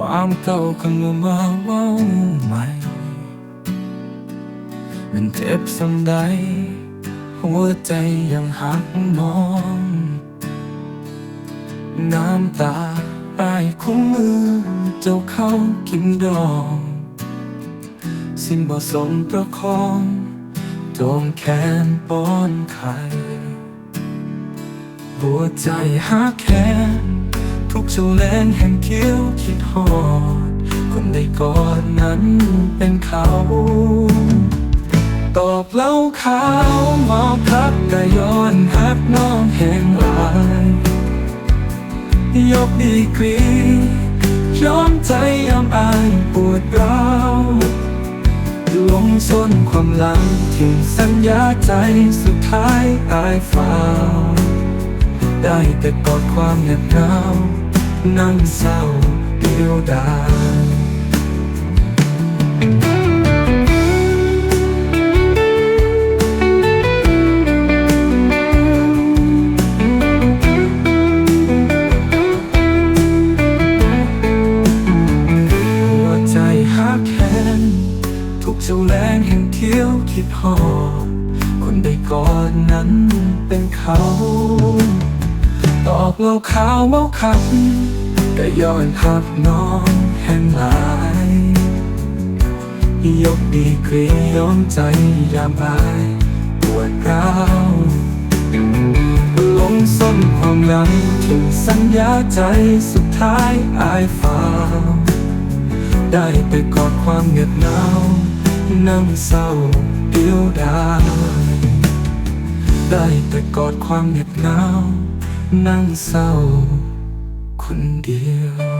ความเก่าคำว่ามาเว่าใหม่มันเจ็บสังใดหัวใจยังหักมอง น้ำตาปลายของมือเจ้าเข้ากินดอง สิ้นบ่สมประคองโดนแขนป้อนไข่หัวใจหักแขน ทุกเจ้าแรงแห่งเกี้ยวคิดหอด คนได้ก่อนนั้นเป็นเขา ตอบเล่าเขามองพักกะย้อนหักน้องแห่งหลายยกดีกรียอมใจยอมอายปวดร้าวลงส้นความหลังถึงสัญญาใจสุดท้ายอายฟ้าได้แต่กอดความเหน็บหนาว นั่งเศร้าเดียวดายหัวใจหักแขนทุกเจ้าแรงแห่งเที่ยวคิดหอคนได้ก่อนนั้นเป็นเขา ตอบเราข่าวเมาคับ ก็ย้อนหักน้องแห่งหลาย ยกดีกรียอมใจยามอายปวดร้าวลงส้นความหลังถึงสัญญาใจสุดท้ายอายฟาวได้แต่กอดความเหงือดหนาวนั่งเศร้าเดียวดายได้แต่กอดความเหงือดหนาวนั่งเศร้า คนเดียว